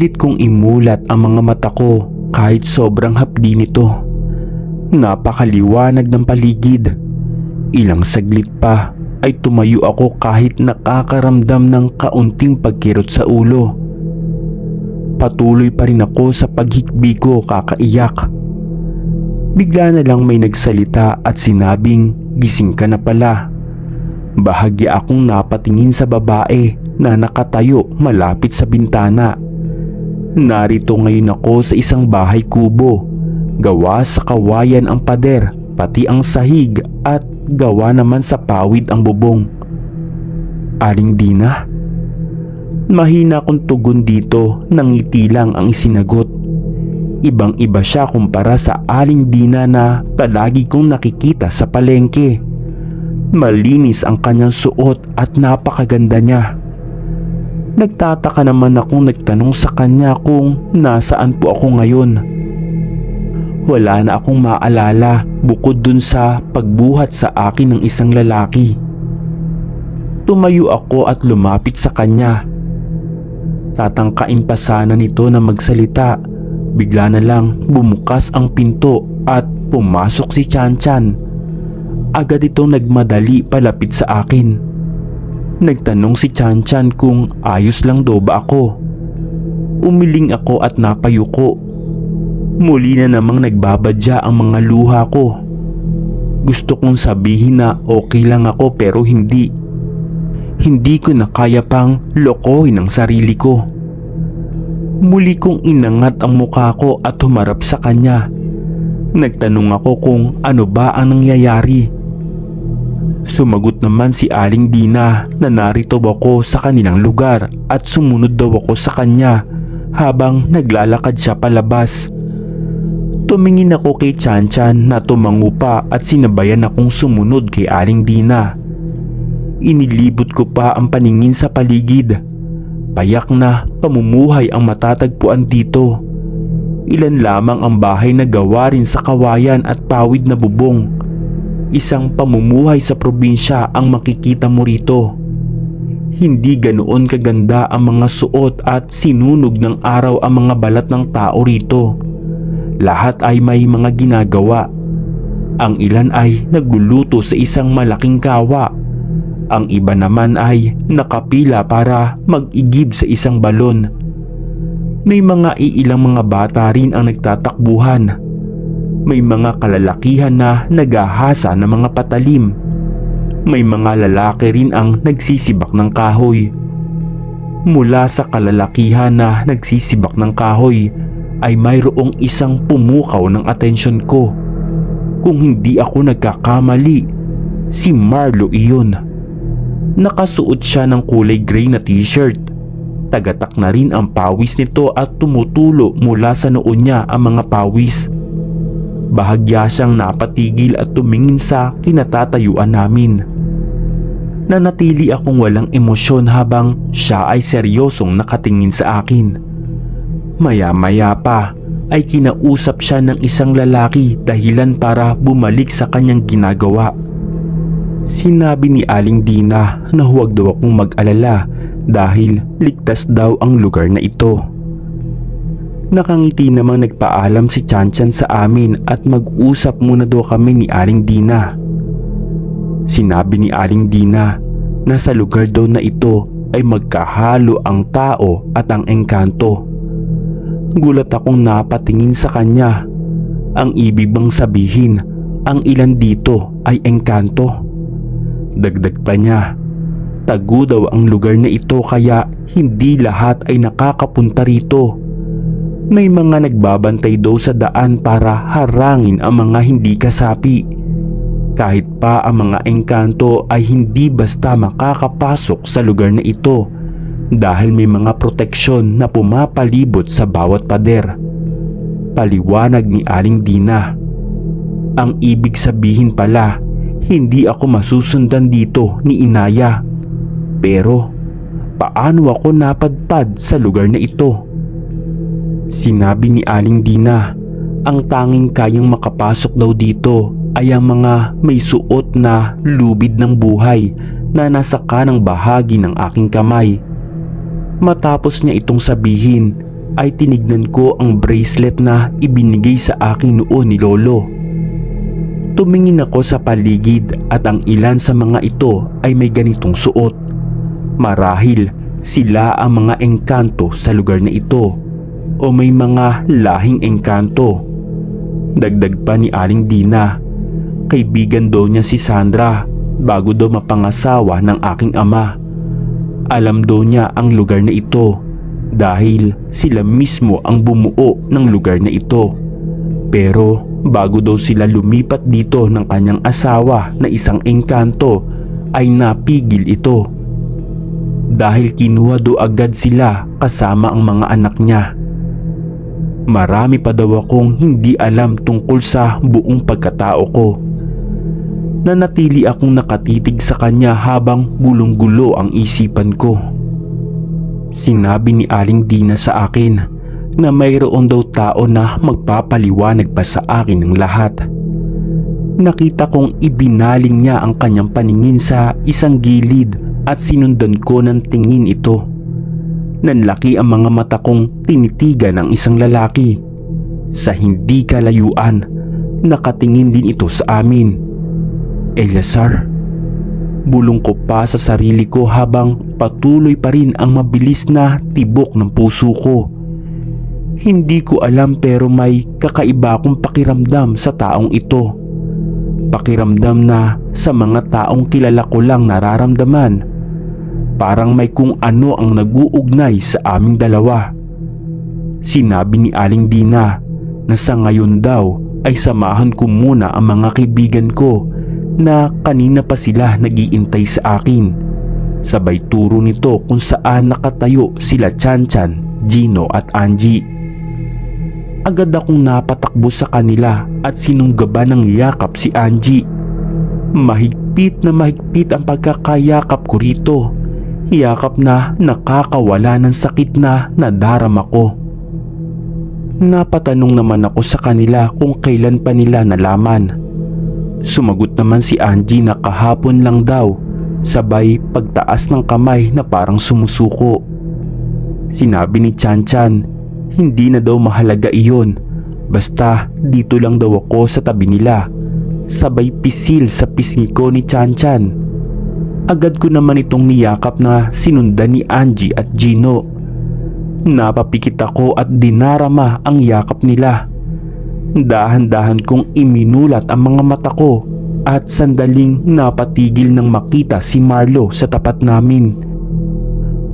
Pinilit kong imulat ang mga mata ko kahit sobrang hapdi nito. Napakaliwanag ng paligid. Ilang saglit pa ay tumayo ako kahit nakakaramdam ng kaunting pagkirot sa ulo. Patuloy pa rin ako sa paghikbi ko kakaiyak. Bigla na lang may nagsalita at sinabing gising ka na pala. Bahagya akong napatingin sa babae na nakatayo malapit sa bintana. Narito ngayon ako sa isang bahay kubo. Gawa sa kawayan ang pader, pati ang sahig at gawa naman sa pawid ang bubong. Aling Dina? Mahina kong tugon dito, nangiti lang ang isinagot. Ibang iba siya kumpara sa Aling Dina na palagi kong nakikita sa palengke. Malinis ang kanyang suot at napakaganda niya. Nagtataka naman akong nagtanong sa kanya kung nasaan po ako ngayon. Wala na akong maalala bukod dun sa pagbuhat sa akin ng isang lalaki. Tumayo ako at lumapit sa kanya. Tatangkain pa sana nito na magsalita. Bigla na lang bumukas ang pinto at pumasok si Chan Chan. Agad itong nagmadali palapit sa akin. Nagtanong si Chan Chan kung ayos lang daw ba ako. Umiling ako at napayuko. Muli na namang nagbabadya ang mga luha ko. Gusto kong sabihin na okay lang ako pero hindi. Hindi ko na kaya pang lokohin ang sarili ko. Muli kong inangat ang mukha ko at humarap sa kanya. Nagtanong ako kung ano ba ang nangyayari. Sumagot naman si Aling Dina na narito ako sa kanilang lugar at sumunod daw ako sa kanya habang naglalakad siya palabas. Tumingin ako kay Chan Chan na tumango pa at sinabayan akong sumunod kay Aling Dina. Inilibot ko pa ang paningin sa paligid. Payak na pamumuhay ang matatagpuan dito. Ilan lamang ang bahay na gawa rin sa kawayan at pawid na bubong. Isang pamumuhay sa probinsya ang makikita mo rito. Hindi ganoon kaganda ang mga suot at sinunog ng araw ang mga balat ng tao rito. Lahat ay may mga ginagawa. Ang ilan ay nagluluto sa isang malaking kawa. Ang iba naman ay nakapila para mag-igib sa isang balon. May mga iilang mga bata rin ang nagtatakbuhan. May mga kalalakihan na nagahasa ng mga patalim. May mga lalaki rin ang nagsisibak ng kahoy. Mula sa kalalakihan na nagsisibak ng kahoy ay mayroong isang pumukaw ng atensyon ko. Kung hindi ako nagkakamali, si Marlo iyon. Nakasuot siya ng kulay gray na t-shirt. Tagatak na rin ang pawis nito at tumutulo mula sa noo niya ang mga pawis. Bahagya siyang napatigil at tumingin sa kinatatayuan namin. Nanatili akong walang emosyon habang siya ay seryosong nakatingin sa akin. Maya-maya pa ay kinausap siya ng isang lalaki dahilan para bumalik sa kanyang ginagawa. Sinabi ni Aling Dina na huwag daw akong mag-alala dahil ligtas daw ang lugar na ito. Nakangiti namang nagpaalam si Chanchan sa amin at mag-usap muna daw kami ni Aling Dina. Sinabi ni Aling Dina na sa lugar daw na ito ay magkahalo ang tao at ang engkanto. Gulat akong napatingin sa kanya. Ang ibig bang sabihin, ang ilan dito ay engkanto. Dagdag pa niya, tagu daw ang lugar na ito kaya hindi lahat ay nakakapunta rito. May mga nagbabantay daw sa daan para harangin ang mga hindi kasapi. Kahit pa ang mga engkanto ay hindi basta makakapasok sa lugar na ito dahil may mga proteksyon na pumapalibot sa bawat pader. Paliwanag ni Aling Dina. Ang ibig sabihin pala, hindi ako masusundan dito ni Inaya. Pero, paano ako napadpad sa lugar na ito? Sinabi ni Aling Dina, ang tanging kayang makapasok daw dito ay ang mga may suot na lubid ng buhay na nasa kanang bahagi ng aking kamay. Matapos niya itong sabihin ay tinignan ko ang bracelet na ibinigay sa akin noon ni Lolo. Tumingin ako sa paligid at ang ilan sa mga ito ay may ganitong suot. Marahil sila ang mga engkanto sa lugar na ito o may mga lahing engkanto. Dagdag pa ni Aling Dina, kaibigan daw niya si Sandra bago daw mapangasawa ng aking ama. Alam daw niya ang lugar na ito dahil sila mismo ang bumuo ng lugar na ito. Pero bago daw sila lumipat dito ng kanyang asawa na isang engkanto ay napigil ito. Dahil kinuha do agad sila kasama ang mga anak niya. Marami pa daw akong hindi alam tungkol sa buong pagkatao ko. Nanatili akong nakatitig sa kanya habang gulong-gulo ang isipan ko. Sinabi ni Aling Dina sa akin na mayroon daw tao na magpapaliwanag pa sa akin ng lahat. Nakita kong ibinaling niya ang kanyang paningin sa isang gilid at sinundan ko ng tingin ito. Nanlaki ang mga mata kong tinitigan ng isang lalaki. Sa hindi kalayuan, nakatingin din ito sa amin. Eliasar, bulong ko pa sa sarili ko habang patuloy pa rin ang mabilis na tibok ng puso ko. Hindi ko alam pero may kakaiba akong pakiramdam sa taong ito. Pakiramdam na sa mga taong kilala ko lang nararamdaman. Parang may kung ano ang nag-uugnay sa aming dalawa. Sinabi ni Aling Dina na sa ngayon daw ay samahan ko muna ang mga kaibigan ko na kanina pa sila nagiintay sa akin. Sabay turo nito kung saan nakatayo sila Chan Chan, Gino at Angie. Agad akong napatakbo sa kanila at sinunggaban ng yakap si Angie. Mahigpit na mahigpit ang pagkakayakap ko rito. Yakap na nakakawala ng sakit na nadarama ko. Napatanong naman ako sa kanila kung kailan pa nila nalaman. Sumagot naman si Angie na kahapon lang daw sabay pagtaas ng kamay na parang sumusuko. Sinabi ni Chan Chan, hindi na daw mahalaga iyon. Basta dito lang daw ako sa tabi nila. Sabay pisil sa pisngi ko ni Chan Chan. Agad ko naman itong niyakap na sinundan ni Angie at Gino. Napapikit ako at dinarama ang yakap nila. Dahan-dahan kong iminulat ang mga mata ko at sandaling napatigil nang makita si Marlo sa tapat namin.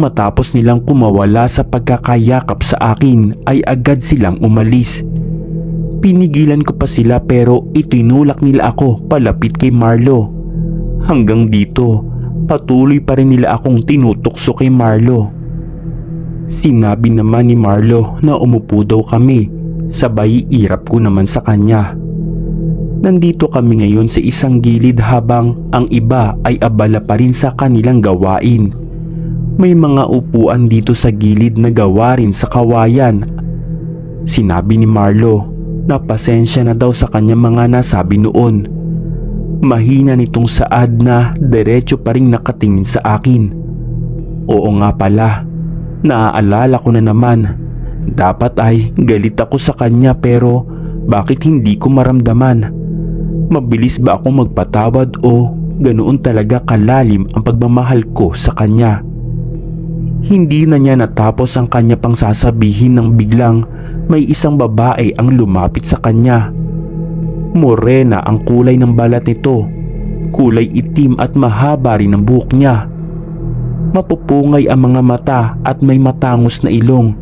Matapos nilang kumawala sa pagkakayakap sa akin ay agad silang umalis. Pinigilan ko pa sila pero itinulak nila ako palapit kay Marlo. Hanggang dito, patuloy pa rin nila akong tinutokso kay Marlo. Sinabi naman ni Marlo na umupo daw kami sabay irap ko naman sa kanya. Nandito kami ngayon sa isang gilid habang ang iba ay abala pa rin sa kanilang gawain. May mga upuan dito sa gilid na gawa rin sa kawayan. Sinabi ni Marlo na pasensya na daw sa kanyang mga nasabi noon. Mahina nitong saad na diretso pa rin nakatingin sa akin. Oo nga pala, naaalala ko na naman. Dapat ay galit ako sa kanya pero bakit hindi ko maramdaman? Mabilis ba ako magpatawad o ganoon talaga kalalim ang pagmamahal ko sa kanya? Hindi na niya natapos ang kanya pang sasabihin nang biglang may isang babae ang lumapit sa kanya. Morena ang kulay ng balat nito, kulay itim at mahaba rin ang buhok niya. Mapupungay ang mga mata at may matangos na ilong.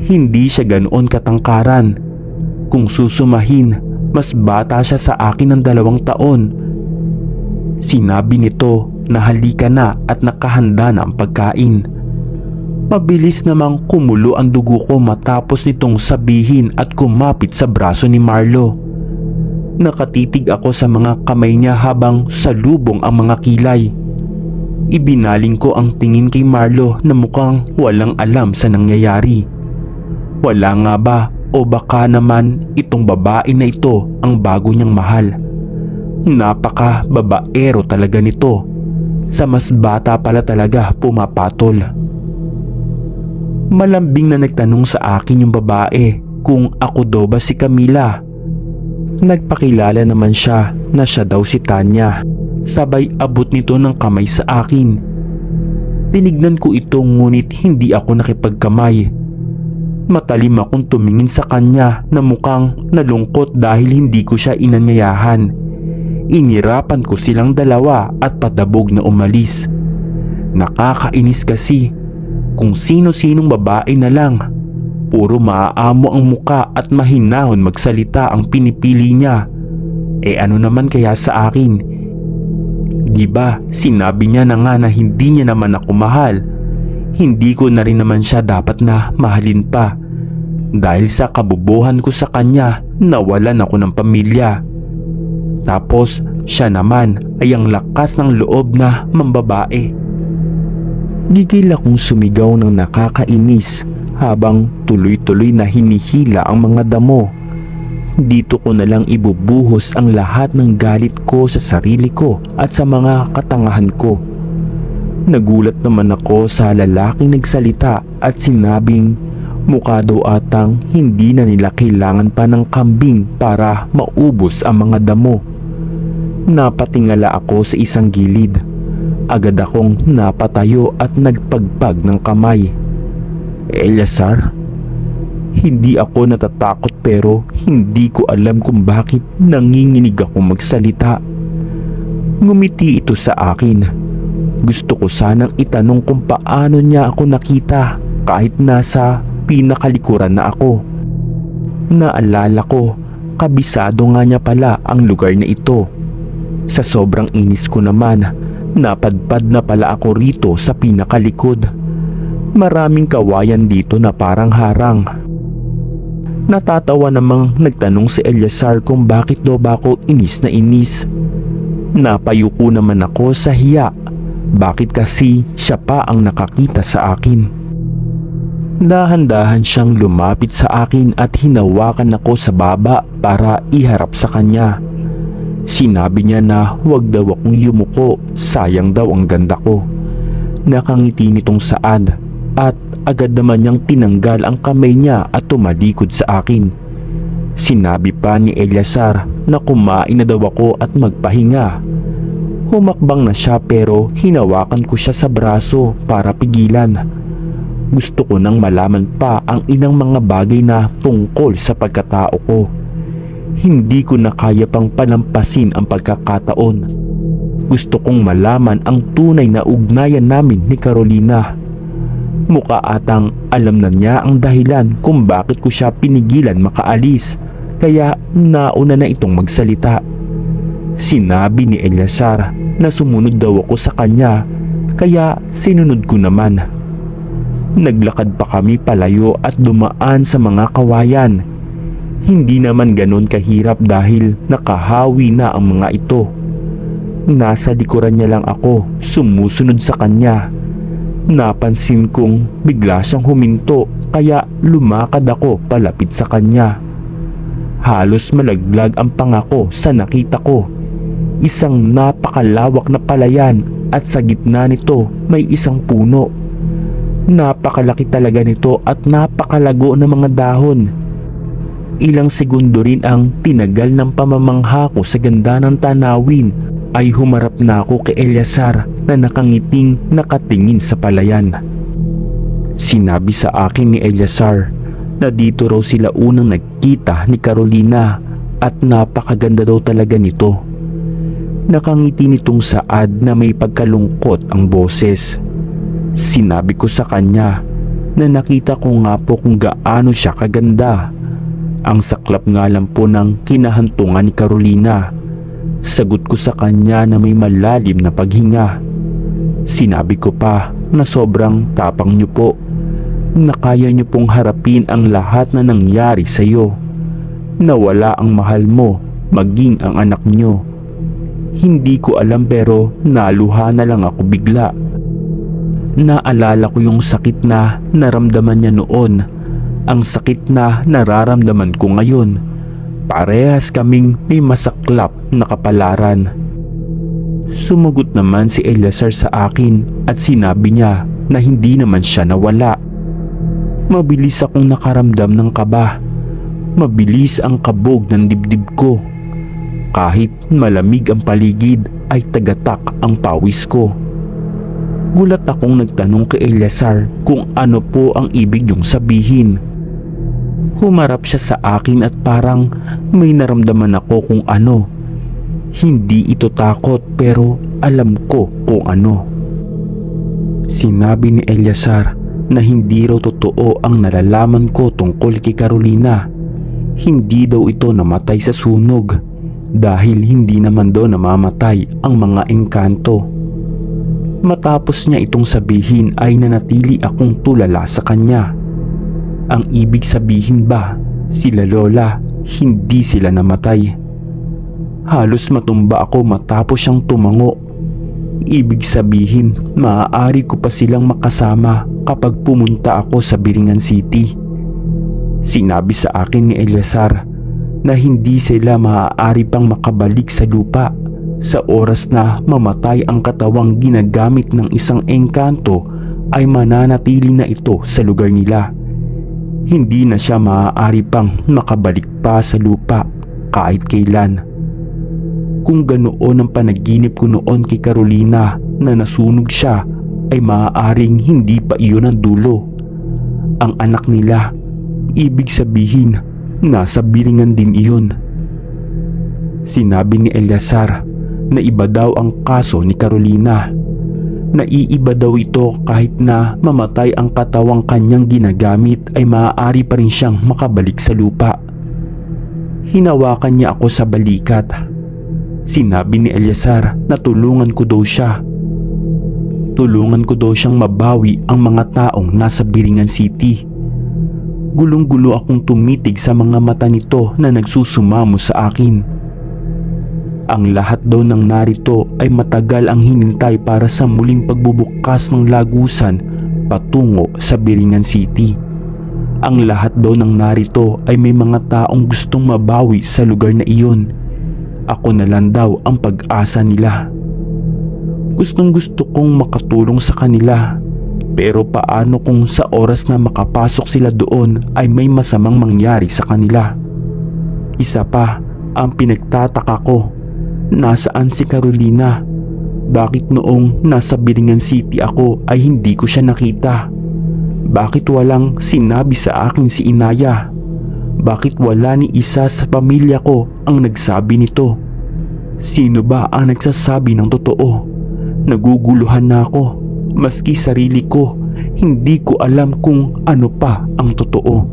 Hindi siya ganoon katangkaran. Kung susumahin, mas bata siya sa akin ng dalawang taon. Sinabi nito na halika na at nakahanda na ang pagkain. Mabilis namang kumulo ang dugo ko matapos nitong sabihin at kumapit sa braso ni Marlo. Nakatitig ako sa mga kamay niya habang salubong ang mga kilay. Ibinaling ko ang tingin kay Marlo na mukhang walang alam sa nangyayari. Wala nga ba o baka naman itong babae na ito ang bago niyang mahal. Napaka babaero talaga nito. Sa mas bata pala talaga pumapatol. Malambing na nagtanong sa akin yung babae kung ako daw ba si Camila. Nagpakilala naman siya na siya daw si Tanya. Sabay abot nito ng kamay sa akin. Tinignan ko ito ngunit hindi ako nakipagkamay. Matalim akong tumingin sa kanya na mukhang nalungkot dahil hindi ko siya inanyayahan. Inirapan ko silang dalawa at padabog na umalis. Nakakainis kasi kung sino-sinong babae na lang. Puro maaamo ang muka at mahinahon magsalita ang pinipili niya. Eh ano naman kaya sa akin? Di ba sinabi niya na nga na hindi niya naman ako mahal. Hindi ko na rin naman siya dapat na mahalin pa. Dahil sa kabubuhan ko sa kanya, nawalan ako ng pamilya. Tapos siya naman ay ang lakas ng loob na mambabae. Gigil akong sumigaw ng nakakainis habang tuloy-tuloy na hinihila ang mga damo. Dito ko na lang ibubuhos ang lahat ng galit ko sa sarili ko at sa mga katangahan ko. Nagulat naman ako sa lalaking nagsalita at sinabing mukha daw atang hindi na nila kailangan pa ng kambing para maubos ang mga damo. Napatingala ako sa isang gilid. Agad akong napatayo at nagpagpag ng kamay. Eliasar, hindi ako natatakot pero hindi ko alam kung bakit nanginginig ako magsalita. Ngumiti ito sa akin. Gusto ko sanang itanong kung paano niya ako nakita kahit nasa pinakalikuran na ako. Naalala ko, kabisado nga niya pala ang lugar na ito. Sa sobrang inis ko naman, napadpad na pala ako rito sa pinakalikod. Maraming kawayan dito na parang harang. Natatawa namang nagtanong si Eliasar kung bakit daw ba ako inis na inis. Napayuko naman ako sa hiya. Bakit kasi siya pa ang nakakita sa akin? Dahan-dahan siyang lumapit sa akin at hinawakan ako sa baba para iharap sa kanya. Sinabi niya na huwag daw akong yumuko, sayang daw ang ganda ko. Nakangiti nitong saad at agad naman niyang tinanggal ang kamay niya at tumalikod sa akin. Sinabi pa ni Eliasar na kumain na daw ako at magpahinga. Humakbang na siya pero hinawakan ko siya sa braso para pigilan. Gusto ko nang malaman pa ang inang mga bagay na tungkol sa pagkatao ko. Hindi ko na kaya pang palampasin ang pagkakataon. Gusto kong malaman ang tunay na ugnayan namin ni Carolina. Mukha atang alam na niya ang dahilan kung bakit ko siya pinigilan makaalis kaya nauna na itong magsalita. Sinabi ni Eliasar na sumunod daw ako sa kanya kaya sinunod ko naman. Naglakad pa kami palayo at dumaan sa mga kawayan. Hindi naman ganon kahirap dahil nakahawi na ang mga ito. Nasa likuran niya lang ako, sumusunod sa kanya. Napansin kong bigla siyang huminto kaya lumakad ako palapit sa kanya. Halos malaglag ang pangako sa nakita ko. Isang napakalawak na palayan at sa gitna nito may isang puno. Napakalaki talaga nito at napakalago ng mga dahon. Ilang segundo rin ang tinagal ng pamamangha ko sa ganda ng tanawin ay humarap na ako kay Eliasar na nakangiting nakatingin sa palayan. Sinabi sa akin ni Eliasar na dito raw sila unang nagkita ni Carolina at napakaganda daw talaga nito. Nakangiti nitong saad na may pagkalungkot ang boses. Sinabi ko sa kanya na nakita ko nga po kung gaano siya kaganda. Ang saklap nga lang po ng kinahantungan ni Carolina. Sagot ko sa kanya na may malalim na paghinga. Sinabi ko pa na sobrang tapang niyo po na kaya niyo pong harapin ang lahat na nangyari sa iyo. Nawala ang mahal mo, maging ang anak niyo. Hindi ko alam pero naluha na lang ako bigla. Naalala ko yung sakit na naramdaman niya noon. Ang sakit na nararamdaman ko ngayon. Parehas kaming may masaklap na kapalaran. Sumagot naman si Eleazar sa akin at sinabi niya na hindi naman siya nawala. Mabilis akong nakaramdam ng kaba. Mabilis ang kabog ng dibdib ko. Kahit malamig ang paligid ay tagatak ang pawis ko. Gulat akong nagtanong kay Eleazar kung ano po ang ibig niyong sabihin. Humarap siya sa akin at parang may naramdaman ako kung ano. Hindi ito takot pero alam ko kung ano. Sinabi ni Eleazar na hindi raw totoo ang nalalaman ko tungkol kay Carolina. Hindi daw ito namatay sa sunog dahil hindi naman daw namamatay ang mga engkanto. Matapos niya itong sabihin ay nanatili akong tulala sa kanya. Ang ibig sabihin ba, sila lola, hindi sila namatay. Halos matumba ako matapos siyang tumango. Ibig sabihin, maaari ko pa silang makasama kapag pumunta ako sa Biringan City. Sinabi sa akin ni Eleazar na hindi sila maaari pang makabalik sa lupa sa oras na mamatay ang katawang ginagamit ng isang engkanto ay mananatili na ito sa lugar nila. Hindi na siya maaari pang makabalik pa sa lupa kahit kailan. Kung ganoon ang panaginip ko noon kay Carolina na nasunog siya ay maaaring hindi pa iyon ang dulo. Ang anak nila, ibig sabihin, nasa biringan din iyon. Sinabi ni Eleazar na iba daw ang kaso ni Carolina. Naiiba daw ito kahit na mamatay ang katawang kanyang ginagamit ay maaari pa rin siyang makabalik sa lupa. Hinawakan niya ako sa balikat. Sinabi ni Eleazar na tulungan ko daw siya. Tulungan ko daw siyang mabawi ang mga taong nasa Biringan City. Gulong-gulo akong tumitig sa mga mata nito na nagsusumamo sa akin. Ang lahat daw ng narito ay matagal ang hinintay para sa muling pagbubukas ng lagusan patungo sa Biringan City. Ang lahat daw ng narito ay may mga taong gustong mabawi sa lugar na iyon. Ako na lang daw ang pag-asa nila. Gustong gusto kong makatulong sa kanila. Pero paano kung sa oras na makapasok sila doon ay may masamang mangyari sa kanila? Isa pa, ang pinagtataka ko Nasaan si Carolina? Bakit noong nasa Biringan City ako ay hindi ko siya nakita? Bakit walang sinabi sa akin si Inaya? Bakit wala ni isa sa pamilya ko ang nagsabi nito? Sino ba ang nagsasabi ng totoo? Naguguluhan na ako. Maski sarili ko, hindi ko alam kung ano pa ang totoo.